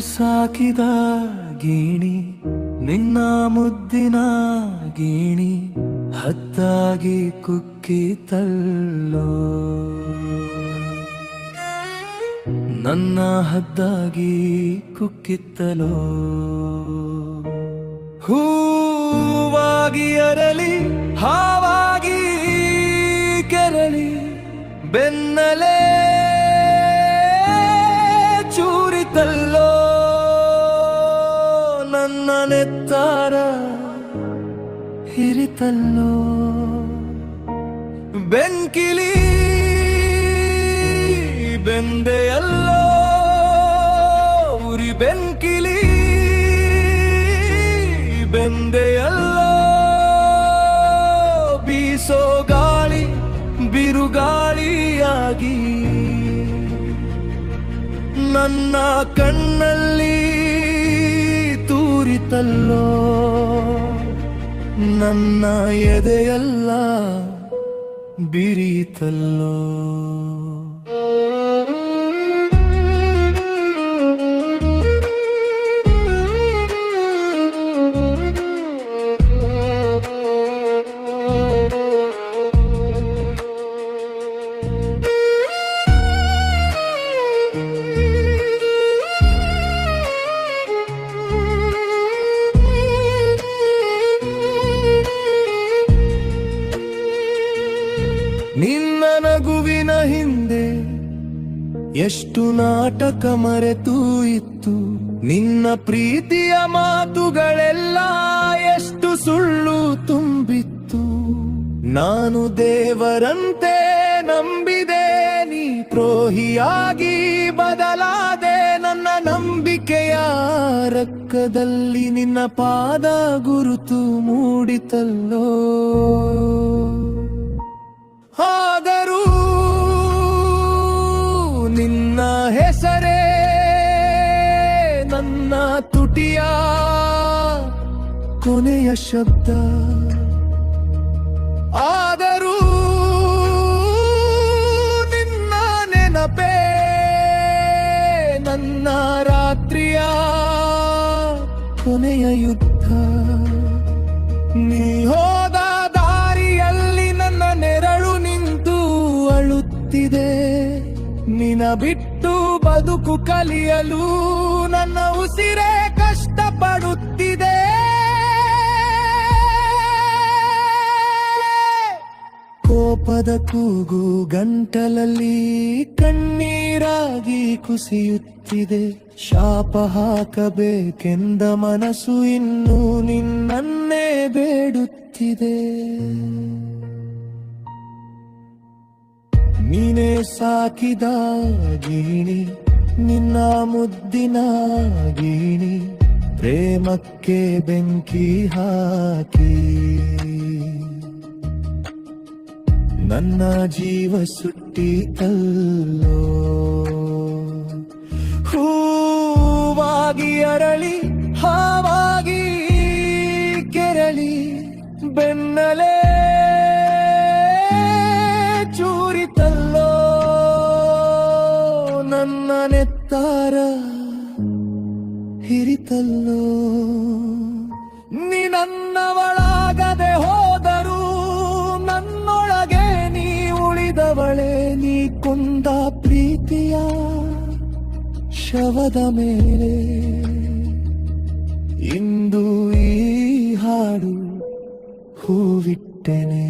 ಸಾಕಿದ ಗೇಣಿ, ನಿನ್ನ ಮುದ್ದಿನ ಗೇಣಿ, ಹತ್ತಾಗಿ ಕುಕ್ಕಿತಲ್ಲೋ ನನ್ನ ಹದ್ದಾಗಿ ಕುಕ್ಕಿತ್ತಲೋ. ಹೂವಾಗಿ ಅರಲಿ ಹಾವಾಗಿ ಕೆರಳಿ, ಬೆನ್ನಲೇ ನನ್ನ ನೆತ್ತಾರ ಹಿರಿತಲ್ಲೋ. ಬೆಂಕಿಲಿ ಬೆಂದೆಯಲ್ಲೋ ಉರಿ ಬೆಂಕಿಲಿ ಬೆಂದೆಯಲ್ಲೋ ಬೀಸೋ ಗಾಳಿ ಬಿರುಗಾಳಿಯಾಗಿ. ನನ್ನ ಕಣ್ಣಲ್ಲಿ ತೂರಿತಲ್ಲೋ ನನ್ನ ಎದೆಯಲ್ಲ ಬಿರಿತಲ್ಲೋ? ನಗುವಿನ ಹಿಂದೆ ಎಷ್ಟು ನಾಟಕ ಮರೆತು ಇತ್ತು. ನಿನ್ನ ಪ್ರೀತಿಯ ಮಾತುಗಳೆಲ್ಲ ಎಷ್ಟು ಸುಳ್ಳು ತುಂಬಿತ್ತು. ನಾನು ದೇವರಂತೆ ನಂಬಿದೆ, ನೀ ದ್ರೋಹಿಯಾಗಿ ಬದಲಾದೆ ನನ್ನ ನಂಬಿಕೆಯ ರಕ್ಕದಲ್ಲಿ ನಿನ್ನ ಪಾದ ಗುರುತು ಮೂಡಿತಲ್ಲೋ. ಆದರೂ ಕೊನೆಯ ಶಬ್ದ. ಆದರೂ ನಿನ್ನ ನೆನಪೇ ನನ್ನ ರಾತ್ರಿಯ ಕೊನೆಯ ಯುದ್ಧ. ನೀ ಹೋದ ದಾರಿಯಲ್ಲಿ ನನ್ನ ನೆರಳು ನಿಂತು ಅಳುತ್ತಿದೆ. ನಿನ ಬಿಟ್ಟು ಬದುಕು ಕಲಿಯಲು ನನ್ನ ಉಸಿರೇ ಕೋಪದ ಕೂಗು ಗಂಟಲಲ್ಲಿ ಕಣ್ಣೀರಾಗಿ ಕುಸಿಯುತ್ತಿದೆ. ಶಾಪ ಹಾಕಬೇಕೆಂದ ಮನಸ್ಸು ಇನ್ನೂ ನಿನ್ನನ್ನೇ ಬೇಡುತ್ತಿದೆ. ನೀನೇ ಸಾಕಿದ ಗೀಣಿ, ನಿನ್ನ ಮುದ್ದಿನ ಗೀಣಿ, ಪ್ರೇಮಕ್ಕೆ ಬೆಂಕಿ ಹಾಕಿ. ನನ್ನ ಜೀವ ಸುಟ್ಟಿತಲ್ಲೋ? ಹೂವಾಗಿ ಅರಳಿ ಹಾವಾಗಿ ಕೆರಳಿ ಬೆನ್ನಲೆ ನನ್ನ ನೆತ್ತಾರ ಹಿರಿತಲ್ಲೋ? ನೀ ಶವದ ಮೇಲೆ ಇಂದು ಈ ಹಾಡು ಹೂವಿಟ್ಟೆನೆ